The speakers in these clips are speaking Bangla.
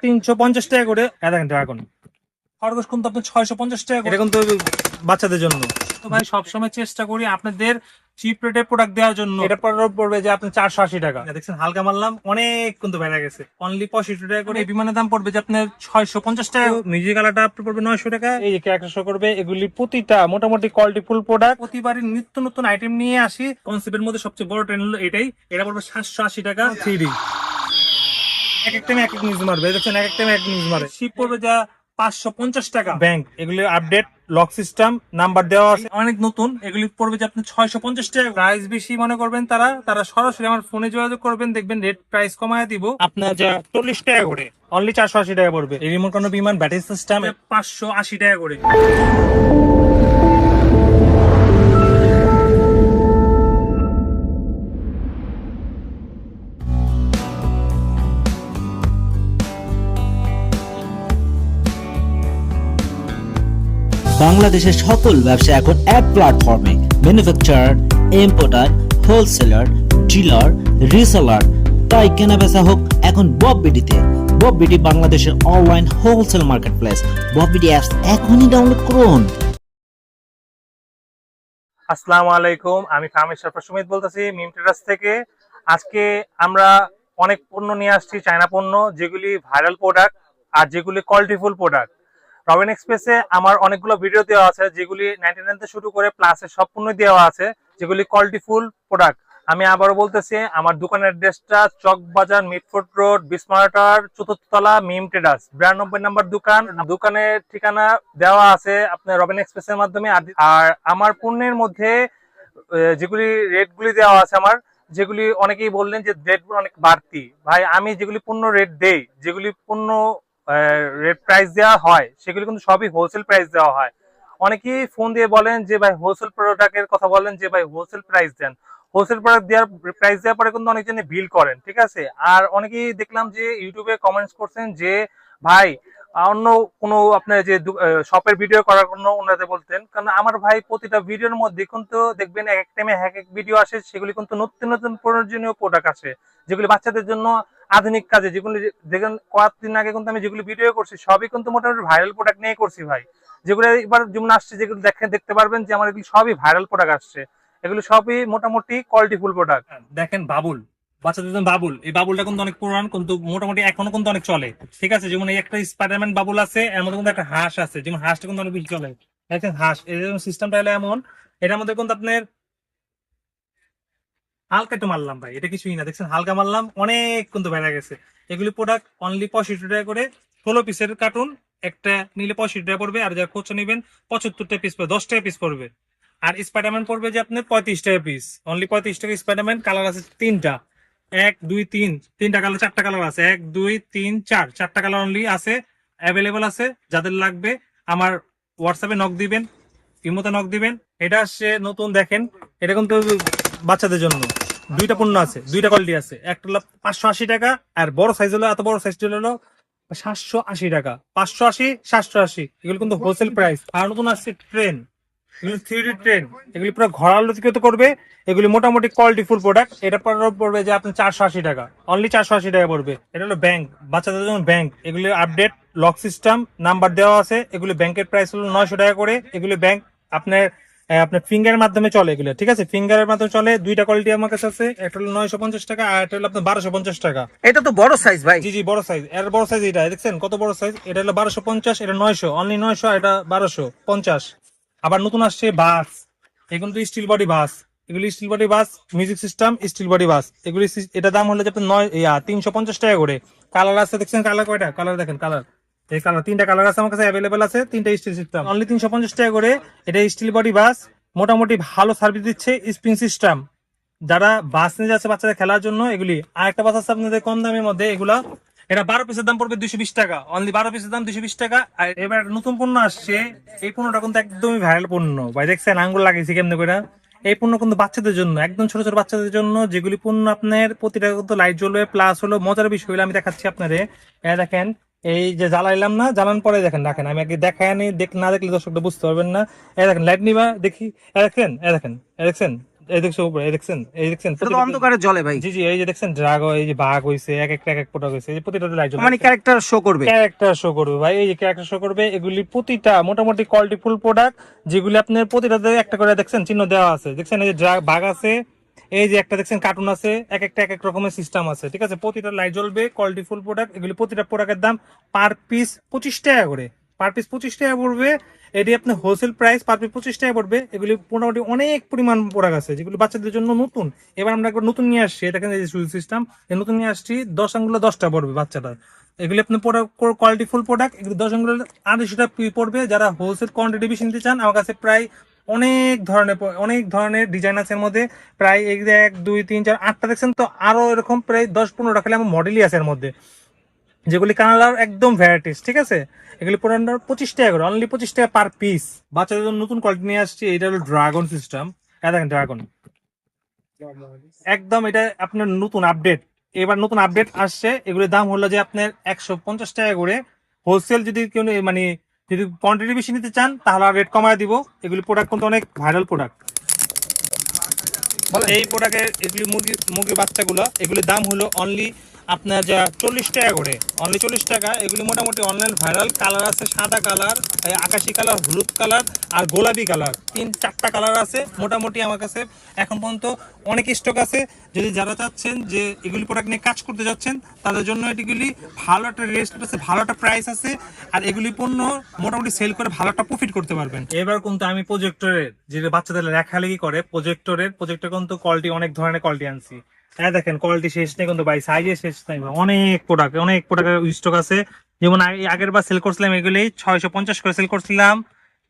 তিনশো পঞ্চাশ টাকা করে দেখেন ড্রাগন খরগোশ কিন্তু আপনার ছয়শো পঞ্চাশ টাকা করে। এটা কিন্তু বাচ্চাদের জন্য। তো ভাই সবসময় চেষ্টা করি আপনাদের চিপ রেটে প্রোডাক্ট দেওয়ার জন্য। এটা পড়বে- পড়বে যে আপনার চারশো আশি টাকা। দেখছেন হালকা মারলাম অনেক কিন্তু বেড়ে গেছে। অনলি পঁয়ষট্টি টাকা করে। বিমানের দাম পড়বে যে আপনার ছয়শো পঞ্চাশ টাকা। মিউজিক কালারটা আপনার পড়বে নয়শো টাকা। এই যে একশো করবে এগুলি প্রতিটা মোটামুটি কোয়ালিটি ফুল প্রোডাক্ট প্রতিবারই নিত্য নতুন আইটেম নিয়ে আসি। কনসেপ্টের মধ্যে সবচেয়ে বড় ট্রেন হলো এটাই। এটা পড়বে সাতশো আশি টাকা। থ্রি এক এক টাইমে এক এক নিউজ মারবে দেখছেন এক এক টাইমে এক নিউজ মারে। শিপ পড়বে যা পাঁচশো পঞ্চাশ টাকা। ব্যাংক এগুলি আপডেট লক সিস্টেম নাম্বার দেওয়া আছে। অনেক নতুন এগুলি পড়বে যে আপনি ছয়শো পঞ্চাশ টাকা। প্রাইস বেশি মনে করবেন তারা তারা সরাসরি আমার ফোনে যোগাযোগ করবেন দেখবেন রেট প্রাইস কমায় দিব। আপনার যা চল্লিশ টাকা করে অনলি চারশো আশি টাকা পড়বে। এই রিমোট কোনো বিমান ব্যাটারি সিস্টেম পাঁচশো আশি টাকা করে। বাংলাদেশের সকল ব্যবসা এখন এক প্ল্যাটফর্মে manufacturer importer wholesaler dealer reseller তাই কেনা বেচা হোক এখন বব বিডিতে বব বিডি বাংলাদেশের online wholesale marketplace Bob BD apps এখনই ডাউনলোড করুন। আসসালামু আলাইকুম, আমি কামেশ সরফর সুমিত বলতেছি, মিম ট্রেডার্স থেকে। আজকে আমরা অনেক পণ্য নিয়ে আসছি, চায়না পণ্য, যেগুলি ভাইরাল প্রোডাক্ট আর যেগুলি কোয়ালিটিফুল প্রোডাক্ট রবিন এক্সপ্রেসে আমার অনেকগুলো ভিডিও দেওয়া আছে, যেগুলি নাইনটি নাইন থেকে শুরু করে প্লাসে সব পণ্য দেওয়া আছে, যেগুলি কোয়ালিটিফুল প্রোডাক্ট আমি আবারও বলতেছি, আমার দোকানের অ্যাড্রেসটা চকবাজার মিটফোর্ট রোড বিসমার্টার চতুর্থ তলা মিম ট্রেডার্স বিরানব্বই নম্বর দোকান দোকানের ঠিকানা দেওয়া আছে আপনার রবিন এক্সপ্রেসের মাধ্যমে। আর আমার পণ্যের মধ্যে যেগুলি রেটগুলি দেওয়া আছে আমার, যেগুলি অনেকেই বললেন যে রেটগুলো অনেক বাড়তি। ভাই, আমি যেগুলি পণ্য রেট দেই, যেগুলি পণ্য রেট প্রাইস দেওয়া হয়, সেগুলি কিন্তু সবই হোলসেল প্রাইস দেওয়া হয়। অনেকেই ফোন দিয়ে বলেন যে, ভাই হোলসেল প্রোডাক্টের কথা বলেন যে, ভাই হোলসেল প্রাইস দেন। হোলসেল প্রোডাক্ট দেওয়ার প্রাইস দেওয়ার পরে কিন্তু অনেকজনে বিল করেন, ঠিক আছে? আর অনেকেই দেখলাম যে ইউটিউবে কমেন্টস করছেন যে, ভাই, অন্য কোনো আপনার যে শপের ভিডিও করার জন্য ওনারা বলতেন। কারণ আমার ভাই প্রতিটা ভিডিওর মধ্যে কিন্তু দেখবেন এক এক টাইমে এক এক ভিডিও আসে, সেগুলি কিন্তু নতুন নতুন প্রয়োজনীয় প্রোডাক্ট আসে, যেগুলি বাচ্চাদের জন্য আধুনিক কাজে, যেগুলি দেখেন কয়েকদিন আগে কিন্তু আমি যেগুলি ভিডিও করছি, সবই কিন্তু মোটামুটি ভাইরাল প্রোডাক্ট নিয়ে করছি ভাই। যেগুলো এবার যেমন আসছে, যেগুলো দেখেন দেখতে পারবেন যে আমার এগুলি সবই ভাইরাল প্রোডাক্ট আসছে। এগুলো সবই মোটামুটি কোয়ালিটিফুল প্রোডাক্ট দেখেন বাবুল বাচ্চাদের বাবুল। এই বাবুলটা কিন্তু অনেক কিন্তু মোটামুটি এখনও কিন্তু অনেক চলে। ঠিক আছে, যেমন একটা বাবুল আছে কিন্তু একটা হাঁস আছে। যেমন হাঁসটা কিন্তু অনেক চলে। দেখেন হাঁস এমন, এটার মধ্যে কিন্তু আপনার হালকা একটু মারলাম ভাই, এটা কিছুই না। দেখছেন, হালকা মারলাম, অনেক কিন্তু বেড়ে গেছে। এগুলি প্রোডাক্ট অনলি পঁয়ষট্টি টাকা করে। ষোলো পিসের কার্টুন একটা নিলে পঁয়ষট্টি টাকা পড়বে, আর যারা খুচরা নেবেন পঁচাত্তরটা পিস পড়বে, দশ টাকা পিস পড়বে। আর স্পাইডারম্যান পড়বে যে আপনার পঁয়ত্রিশ টাকা পিস অনলি পঁয়ত্রিশ টাকা স্পাইডারম্যান কালার আছে তিনটা। এক, দুই, তিন। তিনটা কালার চারটা কালার আছে। এক, দুই, তিন, চার। চারটা কালার অনলি আছে অ্যাভেলেবল আছে, যাদের লাগবে, আমার হোয়াটসঅ্যাপে নক দিবেন। ইমোতে নক দিবেন, এটা আসছে নতুন দেখেন, এটা কিন্তু বাচ্চাদের জন্য। দুইটা পণ্য আছে, দুইটা কোয়ালিটি আছে। একটা হলো পাঁচশো আশি টাকা, আর বড় সাইজ হলো, এত বড় সাইজটি হলো সাতশো আশি টাকা। পাঁচশো আশি, সাতশো আশি, এগুলো কিন্তু হোলসেল প্রাইস আর নতুন আসছে ট্রেন এগুলো থ্রি ট্রেন এগুলি পুরো ঘরালোকিত করবে এগুলি মোটামুটি কোয়ালিটি ফুল প্রোডাক্ট এটা পড়বে- যে আপনার চারশো আশি টাকা অনলি চারশো আশি টাকা পড়বে। এটা হলো ব্যাংক বাচ্চাদের জন্য ব্যাংক এগুলি আপডেট লক সিস্টেম নাম্বার দেওয়া আছে এগুলি ব্যাংকের প্রাইস হলো নয়শো টাকা করে এগুলি ব্যাংক আপনার আপনার ফিঙ্গারের মাধ্যমে চলে এগুলো ঠিক আছে? ফিঙ্গারের মাধ্যমে চলে দুইটা কোয়ালিটি আমার কাছে আছে একটা হলো নয়শো পঞ্চাশ টাকা আর একটা হলো আপনার বারোশো পঞ্চাশ টাকা। এটা তো বড় সাইজ ভাই। জি জি বড় সাইজ এর বড় সাইজ এটা দেখছেন? কত বড় সাইজ এটা হলো বারোশো পঞ্চাশ এটা নয়শো অনলি নয়শো এটা বারোশো পঞ্চাশ। আবার নতুন আসছে বাস। এগুলো তো স্টিল বডি বাস। এগুলি steel body bus music system steel body bus. এগুলি এটা দাম হলো যে আপনার নয়, ইয়া, তিনশো পঞ্চাশ টাকা করে। কালার আছে, দেখছেন কালার কয়টা? কালার দেখেন কালার এই কালার তিনটা কালার আছে আমার কাছে অ্যাভেলেবেল আছে, তিনটা স্টিল সিস্টেম অনলি তিনশো পঞ্চাশ টাকা করে, এটা স্টিল বডি বাস। মোটামুটি ভালো সার্ভিস দিচ্ছে স্প্রিং সিস্টেম যারা বাস নিয়ে যাচ্ছে বাচ্চাদের খেলার জন্য, এগুলি আর একটা বাস আছে আপনাদের কম দামের মধ্যে, এগুলা এটা বারো পিসের দাম পড়বে দুইশো বিশ টাকা। অনলি বারো পিসের দাম দুইশো বিশ টাকা। আর এবার নতুন পণ্য আসছে, এই পণ্যটা কিন্তু একদমই ভাইরাল পণ্য। ভাই, দেখছেন, আঙ্গুল লাগিয়েছি কেমনে করে এই পণ্য কিন্তু বাচ্চাদের জন্য, একদম ছোট ছোট বাচ্চাদের জন্য, যেগুলি পণ্য আপনার প্রতিটা কিন্তু লাইট জ্বলবে প্লাস হলো মজার বিষয় হলো আমি দেখাচ্ছি আপনারে। দেখেন, এই যে জ্বালাইলাম না জ্বালান পরে দেখেন দেখেন, আমি আগে দেখায় নি দেখ, না দেখলে দর্শকটা বুঝতে পারবেন না। এ দেখেন লাইট নিবা, দেখি, এ দেখেন এ দেখেন, এ দেখছেন এই দেখছ উপরে এই দেখছেন এই দেখছেন তো অন্ধকারে জ্বলে ভাই। জি জি এই যে দেখছেন ড্রাগ এই যে বাঘ হইছে এক একটা এক এক প্রোডাক্ট হইছে এই যে প্রতিটাতে লাইট মানে ক্যারেক্টার শো করবে। ক্যারেক্টার শো করবে ভাই এই যে ক্যারেক্টার শো করবে এগুলি প্রতিটা মোটামুটি কোয়ালিটি ফুল প্রোডাক্ট যেগুলি আপনার প্রতিটাতে একটা করে দেখছেন চিহ্ন দেওয়া আছে। দেখছেন এই যে ড্রা- বাঘ আছে এই যে একটা দেখছেন কার্টুন আছে এক একটা এক এক রকমের সিস্টেম আছে ঠিক আছে? প্রতিটা লাইট জ্বলবে কোয়ালিটি ফুল প্রোডাক্ট এগুলি প্রতিটা প্রোডাক্টের দাম পার পিস পঁচিশ টাকা করে। পার পিস পঁচিশ টাকা পড়বে। এটি আপনার হোলসেল প্রাইস পার পিস পঁচিশ টাকা পড়বে। এগুলি মোটামুটি অনেক পরিমাণ প্রোডাক্ট আছে, যেগুলি বাচ্চাদের জন্য নতুন। এবার আমরা একবার নতুন নিয়ে আসছি, এটা কিন্তু সুইচ সিস্টেম নতুন নিয়ে আসছি, দশ আঙ্গুলো দশটা পড়বে বাচ্চাটা এগুলি আপনি কোয়ালিটি ফুল প্রোডাক্ট এগুলি দশ আঙ্গুলো আড়াইশোটা পড়বে। যারা হোলসেল কোয়ান্টিটি বেশি নিতে চান, আমার কাছে প্রায় অনেক ধরনের অনেক ধরনের ডিজাইন আছে এর মধ্যে। প্রায় এক দুই, তিন, চার, আটটা দেখছেন তো, আরও এরকম প্রায় দশ পনেরোটা খালি আমার মডেলই আছে এর মধ্যে। যেগুলি কানাডার একদম ভ্যারাইটিস ঠিক আছে? এগুলি পুরানো পঁচিশ টাকা করে অনলি পঁচিশ টাকা পার পিস বাচ্চাদের জন্য নতুন কোয়ালিটি নিয়ে আসছি, এটা হলো ড্রাগন সিস্টেম দেখেন ড্রাগন একদম এটা আপনার নতুন আপডেট এবার নতুন আপডেট আসছে, এগুলির দাম হলো যে আপনার একশো পঞ্চাশ টাকা করে। হোলসেল যদি কেউ মানে যদি কোয়ান্টিটি বেশি নিতে চান, তাহলে রেট কমায় দিব। এগুলি প্রোডাক্ট কিন্তু অনেক ভাইরাল প্রোডাক্ট এই প্রোডাক্টের এগুলি মুরগি মুরগির বাচ্চাগুলো, এগুলির দাম হলো অনলি আপনার যা চল্লিশ টাকা করে অনলি চল্লিশ টাকা, এগুলি মোটামুটি অনলাইন ভাইরাল কালার আছে সাদা কালার আকাশি কালার হলুদ কালার আর গোলাপি কালার তিন চারটা কালার আছে, মোটামুটি আমার কাছে এখন পর্যন্ত অনেক স্টক আছে। যদি যারা চাচ্ছেন যে এগুলি প্রোডাক্ট নিয়ে কাজ করতে যাচ্ছেন, তাদের জন্য এটিগুলি ভালো একটা রেস্ট আছে, ভালো একটা প্রাইস আছে, আর এগুলি পণ্য মোটামুটি সেল করে ভালো একটা প্রফিট করতে পারবেন। এবার কিন্তু আমি প্রজেক্টরের যে বাচ্চাদের লেখালেখি করে প্রজেক্টরের প্রজেক্টর কিন্তু কোয়ালিটি অনেক ধরনের কোয়ালিটি আনছি। হ্যাঁ দেখেন কোয়ালিটি শেষ নেই, কিন্তু ভাই সাইজে শেষ নাই। অনেক প্রোডাক্ট অনেক প্রোডাক্টের স্টক আছে। যেমন আগে- আগের বার সেল করছিলাম এগুলি ছয়শো পঞ্চাশ করে সেল করছিলাম,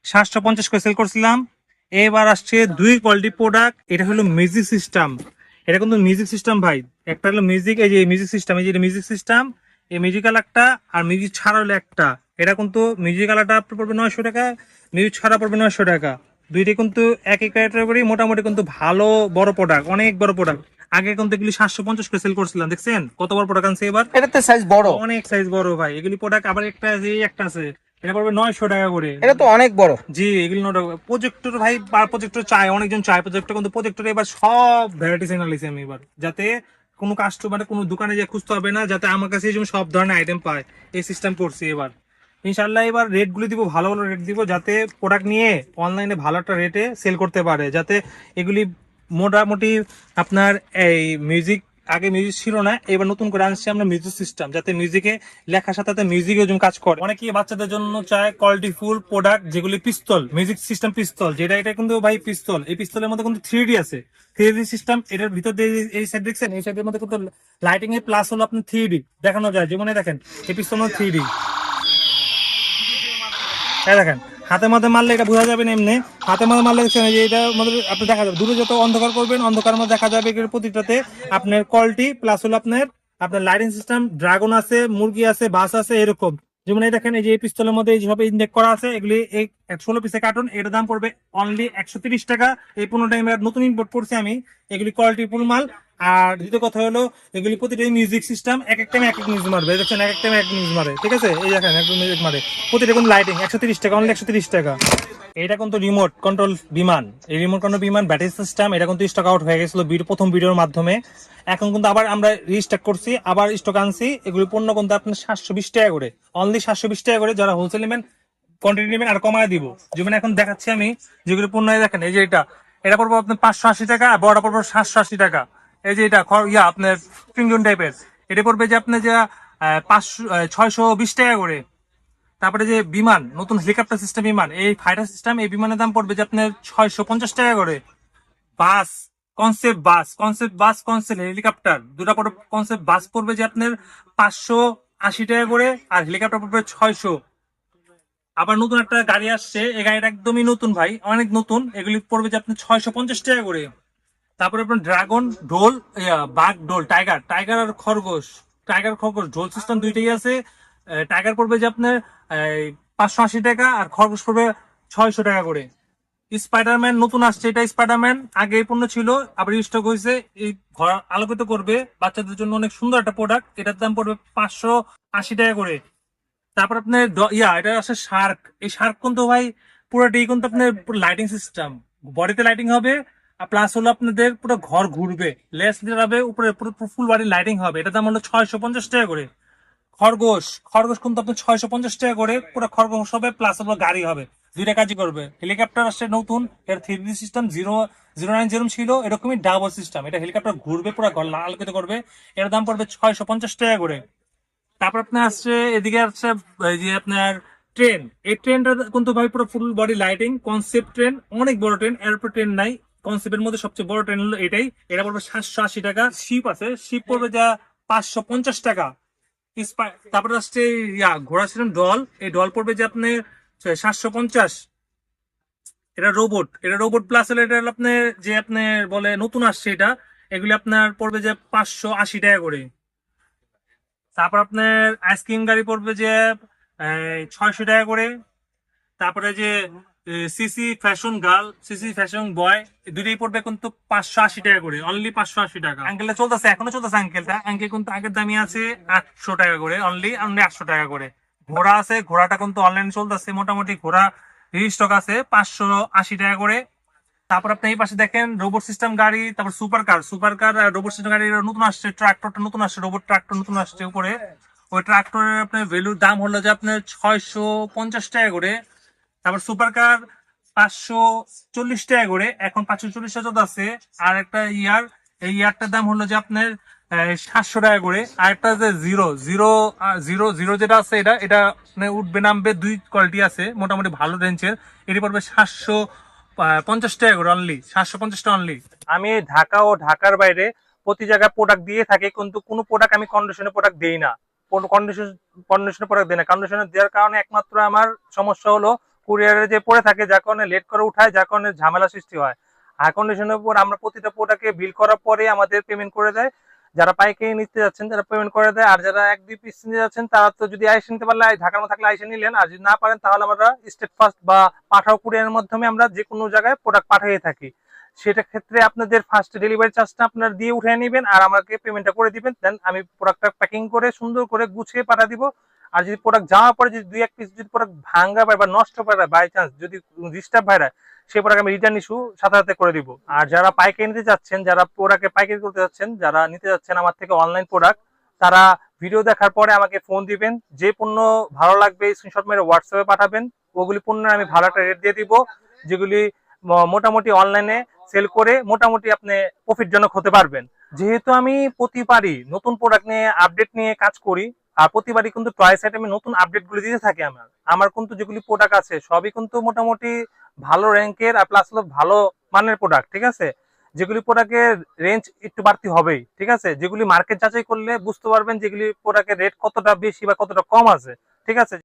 সাতশো পঞ্চাশ করে সেল করছিলাম। এবার আসছে দুই কোয়ালিটি প্রোডাক্ট এটা হলো মিউজিক সিস্টেম এটা কিন্তু মিউজিক সিস্টেম ভাই। একটা হলো মিউজিক এই যে মিউজিক সিস্টেম এই যে মিউজিক সিস্টেম এই মিউজিক্যাল একটা আর মিউজিক ছাড়া হলো একটা। এটা কিন্তু মিউজিক আলাটা পড়বে নয়শো টাকা মিউজিক ছাড়া পড়বে নয়শো টাকা। দুইটাই কিন্তু একই ক্যাটাগরি মোটামুটি কিন্তু ভালো, বড় প্রোডাক্ট অনেক বড় প্রোডাক্ট আগে কিন্তু এগুলি সাতশো পঞ্চাশ করে সেল করছিলাম দেখছেন? কত বড় প্রোডাক্ট আনছে এবার? এটাতে সাইজ বড়। অনেক সাইজ বড় ভাই। এগুলি প্রোডাক্ট আবার একটা আছে একটা আছে এটা পড়বে নয়শো টাকা করে। এটা তো অনেক বড়। জি এগুলি নোট প্রজেক্টর ভাই বার প্রজেক্টর চাই অনেকজন চায়। প্রজেক্টর কিন্তু প্রজেক্টর এবার সব ভ্যারাইটিস এনালিসি আমি এবার। যাতে কোনো কাস্টমার কোনো দোকানে যে খুঁজতে হবে না যাতে আমার কাছে যেমন সব ধরনের আইটেম পায়। এই সিস্টেম করছি এবার। ইনশাল্লাহ এবার রেট গুলি দিব ভালো ভালো রেট দিব যাতে প্রোডাক্ট নিয়ে অনলাইনে ভালো একটা রেটে সেল করতে পারে। যাতে এগুলি মোটামুটি আপনার এই মিউজিক আগে মিউজিক ছিল না, এবার নতুন করে আনছি আমরা মিউজিক সিস্টেম যাতে মিউজিকে লেখার সাথে সাথে মিউজিকেও যেমন কাজ করে। অনেকেই বাচ্চাদের জন্য চায় কোয়ালিটি ফুল প্রোডাক্ট যেগুলি পিস্তল মিউজিক সিস্টেম পিস্তল যেটা, এটা কিন্তু ভাই পিস্তল এই পিস্তলের মধ্যে কিন্তু থ্রি আছে। থ্রি সিস্টেম এটার ভিতর দিয়ে এই- সাইড দেখছেন, এই সাইডের মধ্যে কিন্তু লাইটিং এর প্লাস হলো আপনার থ্রি ডি দেখানো যায় যেমন দেখেন, এই পিস্তল থ্রি এই দেখেন হাতের মাথে মারলে এটা বোঝা যাবে না এমনি। হাতে মাথে মারলে দেখছেন যে এটা মধ্যে আপনি দেখা যাবে, দূরে যত অন্ধকার করবেন, অন্ধকার মধ্যে দেখা যাবে এগুলোর প্রতিটাতে আপনার কলটি প্লাস হলো আপনার আপনার লাইটিং সিস্টেম ড্রাগন আছে, মুরগি আছে, বাস আছে, এরকম। যেমন এই দেখেন এই যে পিস্তলের মধ্যে যেভাবে ইন্ডেক করা আছে, এগুলি এই ষোলো পিসের কার্টুন এটার দাম পড়বে অনলি একশো তিরিশ টাকা। এই পনেরো টাইম নতুন ইম্পোর্ট করছি আমি। এগুলি কোয়ালিটি ফুল মাল। আর দ্বিতীয় কথা হলো, এগুলি প্রতিটাই মিউজিক সিস্টেম এক এক টাইমে এক এক মিউজিক মারবে। দেখছেন, এক এক টাইমে এক মিউজিক মারে। ঠিক আছে? এই দেখেন, এক মিউজিক মারে। প্রতিটা কোন লাইটিং একশো তিরিশ টাকা অনলি একশো তিরিশ টাকা। এটা কিন্তু রিমোট কন্ট্রোল বিমান। এই রিমোট কন্ট্রোল বিমান ব্যাটারি সিস্টেম এটা কিন্তু স্টক আউট হয়ে গেছিল প্রথম ভিডিওর মাধ্যমে। এখন কিন্তু আবার আমরা রিস্টার্ট করছি, আবার স্টক আনছি। এগুলি পণ্য কিন্তু আপনার সাতশো বিশ টাকা করে। অনলি সাতশো বিশ টাকা করে যারা হোলসেল নেবেন কোয়ান্টিটি নেবেন আর কমায় দিব। যেমন এখন দেখাচ্ছি আমি, যেগুলো পণ্য দেখেন, এই যে এটা। এটা পড়ব আপনার পাঁচশো আশি টাকা বড়টা পড়ব সাতশো আশি টাকা। এই যে এটা ইয়া, আপনার ফিঙ্গুন টাইপের এটা পড়বে যে আপনার যে পাঁচশো ছয়শো বিশ টাকা করে। তারপরে যে বিমান, নতুন হেলিকপ্টার সিস্টেম বিমান, এই ফাইটার সিস্টেম এই বিমানের দাম পড়বে যে আপনার ছয়শো পঞ্চাশ টাকা করে। Bus concept bus concept bus concept helicopter দুটা পড়বে কনসেপ্ট বাস পড়বে যে আপনার পাঁচশো আশি টাকা করে, আর হেলিকপ্টার পড়বে ছয়শো। আবার নতুন একটা গাড়ি আসছে, এই গাড়িটা একদমই নতুন ভাই, অনেক নতুন। এগুলি পড়বে যে আপনি ছয়শো পঞ্চাশ টাকা করে। তারপরে আপনার ড্রাগন ঢোল বাঘ ঢোল, টাইগার। টাইগার আর খরগোশ, টাইগার, খরগোশ, ঢোল সিস্টেম দুইটাই আছে। টাইগার পড়বে যে আপনার পাঁচশো আশি টাকা, আর খরগোশ পড়বে ছয়শো টাকা করে। স্পাইডারম্যান নতুন আসছে, এটা স্পাইডারম্যান, আগে এই পণ্য ছিল, আবার স্টক হয়েছে। এই ঘর আলোকিত করবে, বাচ্চাদের জন্য অনেক সুন্দর একটা প্রোডাক্ট এটার দাম পড়বে পাঁচশো আশি টাকা করে। তারপর আপনার ড- ইয়া, এটা আছে শার্ক। এই শার্ক কিন্তু ভাই, পুরোটাই কিন্তু আপনার লাইটিং সিস্টেম বডিতে লাইটিং হবে, আর প্লাস হলো আপনাদের পুরো ঘর ঘুরবে। লেস যাবে উপরে পুরো ফুল বাড়ি লাইটিং হবে। এটা দাম হলো ছয়শো পঞ্চাশ টাকা করে। খরগোশ খরগোশ কিন্তু আপনার ছয়শো পঞ্চাশ টাকা করে, পুরো খরগোশ হবে প্লাস হলো গাড়ি হবে। দুইটা কাজই করবে। হেলিকপ্টার আসছে নতুন, এর three system zero zero nine zero ছিল, এরকমই ডাবল সিস্টেম এটা হেলিকপ্টার ঘুরবে, পুরো ঘর আলোকিত করবে। এর দাম পড়বে ছয়শো পঞ্চাশ টাকা করে। তারপর আপনার আসছে, এদিকে আসছে যে আপনার ট্রেন এই ট্রেনটা কিন্তু ভাই পুরো full body lighting concept train অনেক বড় ট্রেন এয়ারপোর্ট ট্রেন নাই। কনসেপ্টের মধ্যে সবচেয়ে বড় ট্রেন হলো এটাই। এটা পড়বে সাতশো আশি টাকা। শিপ আছে। শিপ পড়বে যা পাঁচশো পঞ্চাশ টাকা। তারপরে আসছে ইয়া, ঘোড়া ছিলেন ডল এই ডল পড়বে যে আপনি সাতশো পঞ্চাশ। এটা রোবট এটা রোবট প্লাস হলে, এটা আপনার যে আপনার বলে নতুন আসছে এটা। এগুলি আপনার পড়বে যে পাঁচশো আশি টাকা করে। তারপর আপনার আইসক্রিম গাড়ি পড়বে যে ছয়শো টাকা করে। তারপরে যে CC fashion girl CC fashion boy দুটোই পড়বে কিন্তু পাঁচশো আশি টাকা করে। অনলি পাঁচশো আশি টাকা। আঙ্কেলটা চলতেছে এখনও চলতেছে আঙ্কেলটা আঙ্কেল কিন্তু আগের দামি আছে আটশো টাকা করে। অনলি অনলি আটশো টাকা করে। ঘোড়া আছে ঘোড়াটা কিন্তু অনলাইন চলতেছে মোটামুটি ঘোড়া রিস্টক আছে পাঁচশো আশি টাকা করে। তারপর আপনি এই পাশে দেখেন রোবট সিস্টেম গাড়ি, তারপর super car super car robot system গাড়ি নতুন আসছে ট্রাক্টরটা নতুন আসছে রোবট ট্রাক্টর নতুন আসছে উপরে। ওই ট্রাক্টরের আপনার ভ্যালুর দাম হলো যে আপনার ছয়শো পঞ্চাশ টাকা করে। তারপর সুপার কার পাঁচশো চল্লিশ টাকা করে, এখন পাঁচশো চল্লিশ টাকা আছে। আর একটা ইয়ার, এই ইয়ারটার দাম হলো যে আপনার সাতশো টাকা করে। আর একটা যে জিরো জিরো জিরো জিরো যেটা আছে এটা এটা উঠবে, নামবে দুই কোয়ালিটি আছে, মোটামুটি ভালো রেঞ্জের এটি পড়বে সাতশো পঞ্চাশ টাকা করে অনলি সাতশো পঞ্চাশ টাকা অনলি আমি ঢাকা ও ঢাকার বাইরে প্রতি জায়গায় প্রোডাক্ট দিয়ে থাকি, কিন্তু কোনো প্রোডাক্ট আমি কন্ডিশনে প্রোডাক্ট দিই না। কন্ডিশন কন্ডিশনে প্রোডাক্ট দিই না। কন্ডিশনে দেওয়ার কারণে একমাত্র আমার সমস্যা হলো কুরিয়ারে যে পড়ে থাকে, যার কারণে লেট করে উঠায়, যার কারণে ঝামেলা সৃষ্টি হয়। হাই কন্ডিশনের উপর আমরা প্রতিটা প্রোডাক্টে বিল করার পরে আমাদের পেমেন্ট করে দেয়। যারা পাইকারি নিতে যাচ্ছেন তারা পেমেন্ট করে দেয়, আর যারা এক, দুই পিস নিতে যাচ্ছেন, তারা তো যদি আইসে নিতে পারলে ঢাকার মধ্যে থাকলে আইসে নিলেন। আর যদি না পারেন, তাহলে আমরা স্টেট ফার্স্ট বা পাঠাও কুরিয়ারের মাধ্যমে আমরা যে কোনো জায়গায় প্রোডাক্ট পাঠিয়ে থাকি। সেটা ক্ষেত্রে আপনাদের ফার্স্ট ডেলিভারি চার্জটা আপনার দিয়ে উঠে নেবেন, আর আমাকে পেমেন্টটা করে দিবেন। দেন আমি প্রোডাক্টটা প্যাকিং করে, সুন্দর করে গুছিয়ে পাঠা দিব। আর যদি প্রোডাক্ট যাওয়ার পরে যদি দুই, এক পিস যদি প্রোডাক্ট ভাঙ্গা পায় বা নষ্ট পায় বাই চান্স যদি ডিস্টার্ব হয় সেই প্রোডাক্ট আমি রিটার্ন ইস্যু সাথে সাথে করে দিব। আর যারা পাইকারি নিতে যাচ্ছেন যারা প্রোডাক্টে পাইকারি করতে যাচ্ছেন যারা নিতে যাচ্ছেন আমার থেকে অনলাইন প্রোডাক্ট তারা ভিডিও দেখার পরে আমাকে ফোন দিবেন, যে পণ্য ভালো লাগবে স্ক্রিনশট মেরে হোয়াটসঅ্যাপে পাঠাবেন, ওগুলি পণ্য আমি ভালো একটা রেট দিয়ে দিব, যেগুলি মোটামুটি অনলাইনে সেল করে মোটামুটি আপনি প্রফিটজনক হতে পারবেন। যেহেতু আমি প্রতিবারই নতুন প্রোডাক্ট নিয়ে আপডেট নিয়ে কাজ করি আর প্রতিবারই কিন্তু টয়েস আইটেমে নতুন আপডেটগুলো দিতে থাকি আমার। আমার কিন্তু যেগুলি প্রোডাক্ট আছে, সবই কিন্তু মোটামুটি ভালো র্যাঙ্কের আর প্লাস হলো ভালো মানের প্রোডাক্ট ঠিক আছে? যেগুলি প্রোডাক্টের রেঞ্জ একটু বাড়তি হবেই, ঠিক আছে? যেগুলি মার্কেট যাচাই করলে বুঝতে পারবেন যেগুলি প্রোডাক্টের রেট কতটা বেশি বা কতটা কম আছে, ঠিক আছে?